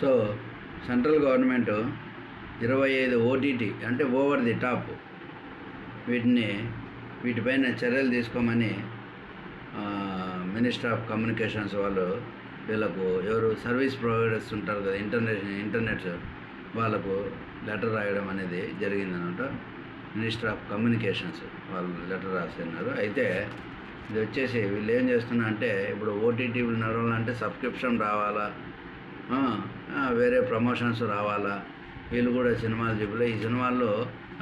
So central government ఇరవై ఐదు OTT అంటే ఓవర్ ది టాప్ వీటిని వీటిపైన చర్యలు తీసుకోమని మినిస్టర్ ఆఫ్ కమ్యూనికేషన్స్ వాళ్ళు వీళ్ళకు ఎవరు సర్వీస్ ప్రొవైడర్స్ ఉంటారు కదా ఇంటర్నేషనల్ ఇంటర్నెట్ వాళ్ళకు లెటర్ రాయడం అనేది జరిగిందనమాట. మినిస్టర్ ఆఫ్ కమ్యూనికేషన్స్ వాళ్ళు లెటర్ రాస్తున్నారు. అయితే ఇది వచ్చేసి వీళ్ళు ఏం చేస్తున్నా అంటే ఇప్పుడు ఓటీటీలు నడవాలంటే సబ్స్క్రిప్షన్ రావాలా? వేరే ప్రమోషన్స్ రావాలా? వీళ్ళు కూడా సినిమాలు చూపలే ఈ సినిమాల్లో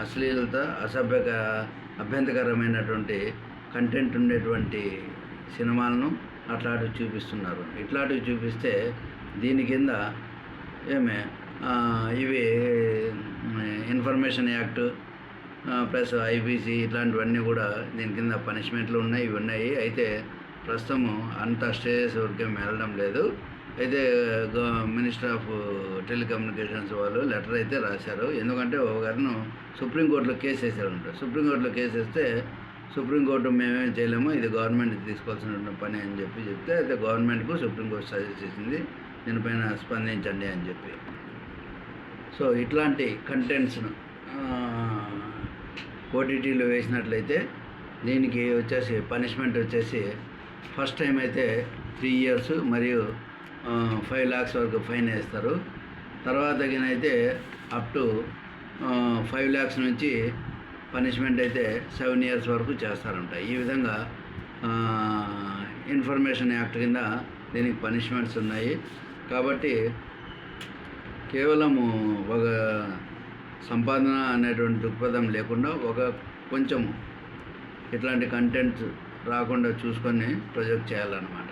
అశ్లీలత అసభ్యక అభ్యంతకరమైనటువంటి కంటెంట్ ఉండేటువంటి సినిమాలను అట్లాంటివి చూపిస్తున్నారు. ఇట్లాంటివి చూపిస్తే దీని కింద ఏమే ఇవి ఇన్ఫర్మేషన్ యాక్ట్ ప్లస్ ఐబీసీ ఇట్లాంటివన్నీ కూడా దీని కింద పనిష్మెంట్లు ఉన్నాయి ఇవి ఉన్నాయి. అయితే ప్రస్తుతము అంత స్టేజెస్ వరకే వెళ్ళడం లేదు. అయితే మినిస్టర్ ఆఫ్ టెలికమ్యూనికేషన్స్ వాళ్ళు లెటర్ అయితే రాశారు. ఎందుకంటే ఒక గారిను సుప్రీంకోర్టులో కేసు వేసారంట సుప్రీంకోర్టులో కేసు వేస్తే సుప్రీంకోర్టు మేమేం చేయలేము ఇది గవర్నమెంట్ తీసుకోవాల్సిన పని అని చెప్పి చెప్తే అయితే గవర్నమెంట్కు సుప్రీంకోర్టు సజెస్ట్ చేసింది దీనిపైన స్పందించండి అని చెప్పి. సో ఇట్లాంటి కంటెంట్స్ను ఓటీటీలో వేసినట్లయితే దీనికి వచ్చేసి పనిష్మెంట్ వచ్చేసి ఫస్ట్ టైం అయితే త్రీ ఇయర్స్ మరియు ఫైవ్ ల్యాక్స్ వరకు ఫైన్ వేస్తారు. తర్వాత అయితే అప్ టు ఫైవ్ ల్యాక్స్ నుంచి పనిష్మెంట్ అయితే సెవెన్ ఇయర్స్ వరకు చేస్తారంట. ఈ విధంగా ఇన్ఫర్మేషన్ యాక్ట్ కింద దీనికి పనిష్మెంట్స్ ఉన్నాయి. కాబట్టి కేవలము ఒక సంపాదన అనేటువంటి దృక్పథం లేకుండా ఒక కొంచెం ఇట్లాంటి కంటెంట్ రాకుండా చూసుకొని ప్రొజెక్ట్ చేయాలన్నమాట.